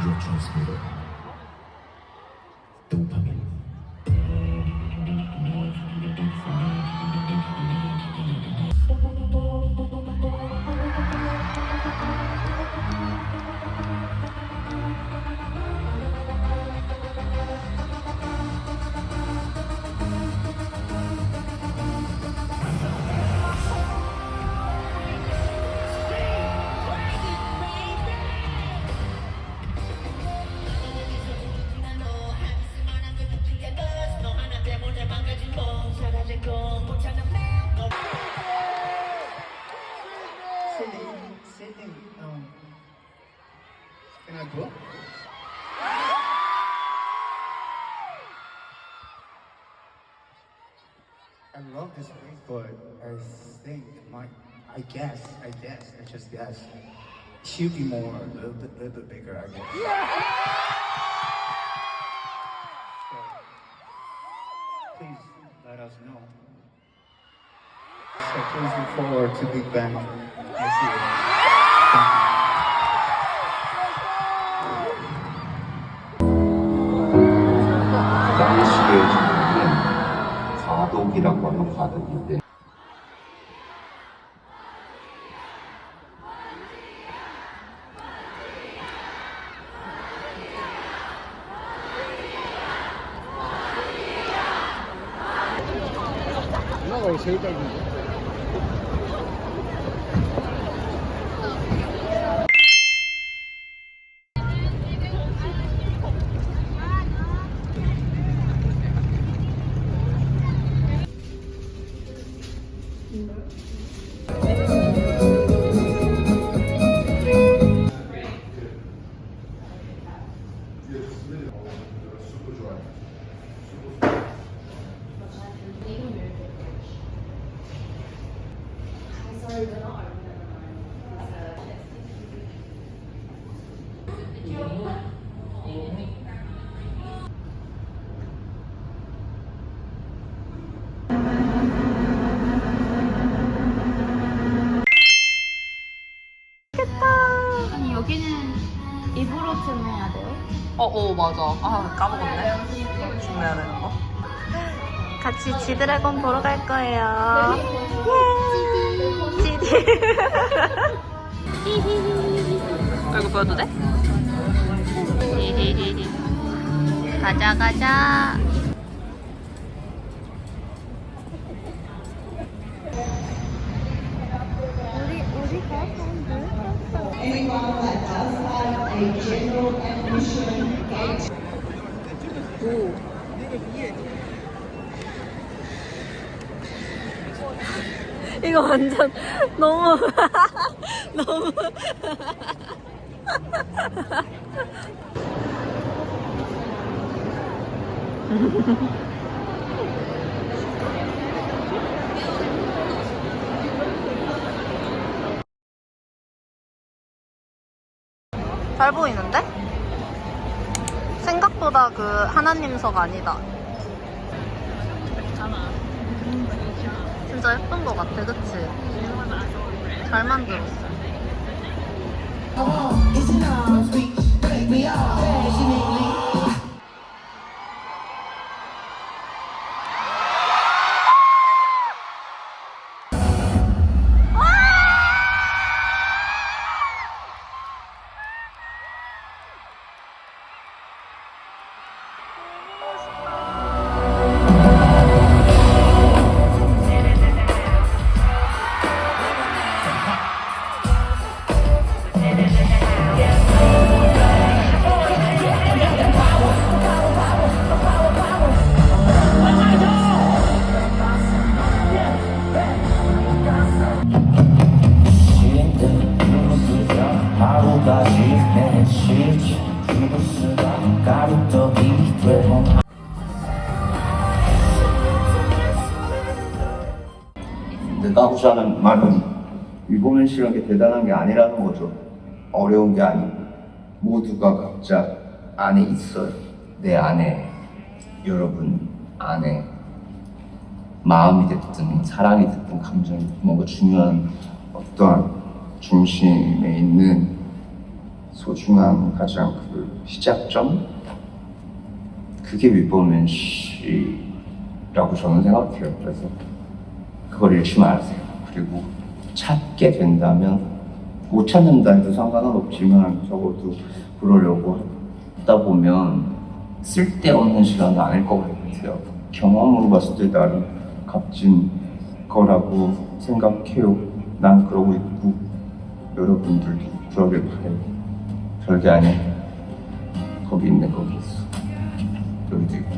radio transmitter. This place, but I think my, I guess, I guess, I just guess, it should be more, a little bit, little bit bigger, I guess. So, please let us know. So please look forward to Big Bang next year. Thank you. 당 가독이라고 하는 가독인데 누나가 제일 짧은데? 어, 어, 맞아. 아, 까먹었네. 준비해야 되는 거. 같이 지드래곤 보러 갈 거예요. 예! 지디. 이거 보여도 돼? 가자 가자. 이거 완전 너무 너무 잘 보이는데? 생각보다 그 하나님석 아니다. 진짜 예쁜 것 같아, 그치? 잘 만들었어. 하고자는 말은 싫어하는 게 대단한 게 아니라는 거죠. 어려운 게 아니고 모두가 각자 안에 있어요. 내 안에 여러분 안에 마음이 됐든 사랑이 됐든 감정이 됐든 뭔가 중요한 어떠한 중심에 있는 소중한 가장 그 시작점 그게 위버맨시라고 저는 생각해요. 그래서 그걸 잃지 마세요. 그리고 찾게 된다면 못 찾는다 해도 상관은 없지만 적어도 그러려고 하다 보면 쓸데없는 시간은 아닐 것 같아요. 경험으로 봤을 때 나름 값진 거라고 생각해요. 난 그러고 있고 여러분들도 그러길 바래요. 별게 아니야. 거기 있네 거기 있어. 여기도 있고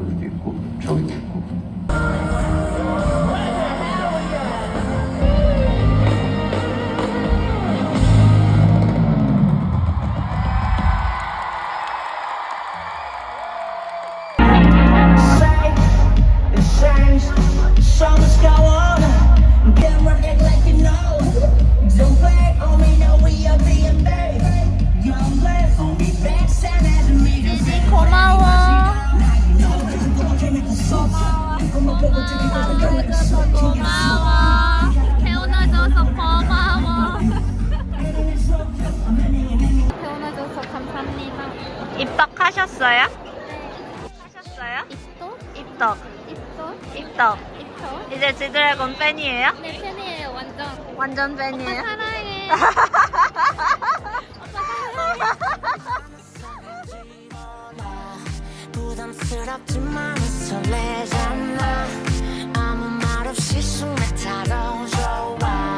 여기도 있고 저기도 있고 입덕하셨어요? 하셨어요? 입덕? 입덕. 입덕? 입덕. 입덕. 이제 지드래곤 팬이에요? 네, 팬이에요. 완전. 완전 팬이에요? 오빠 사랑해. 오빠 사랑해. 부담스럽지만 설레잖아 아무 말 없이 숨에 타러 좋아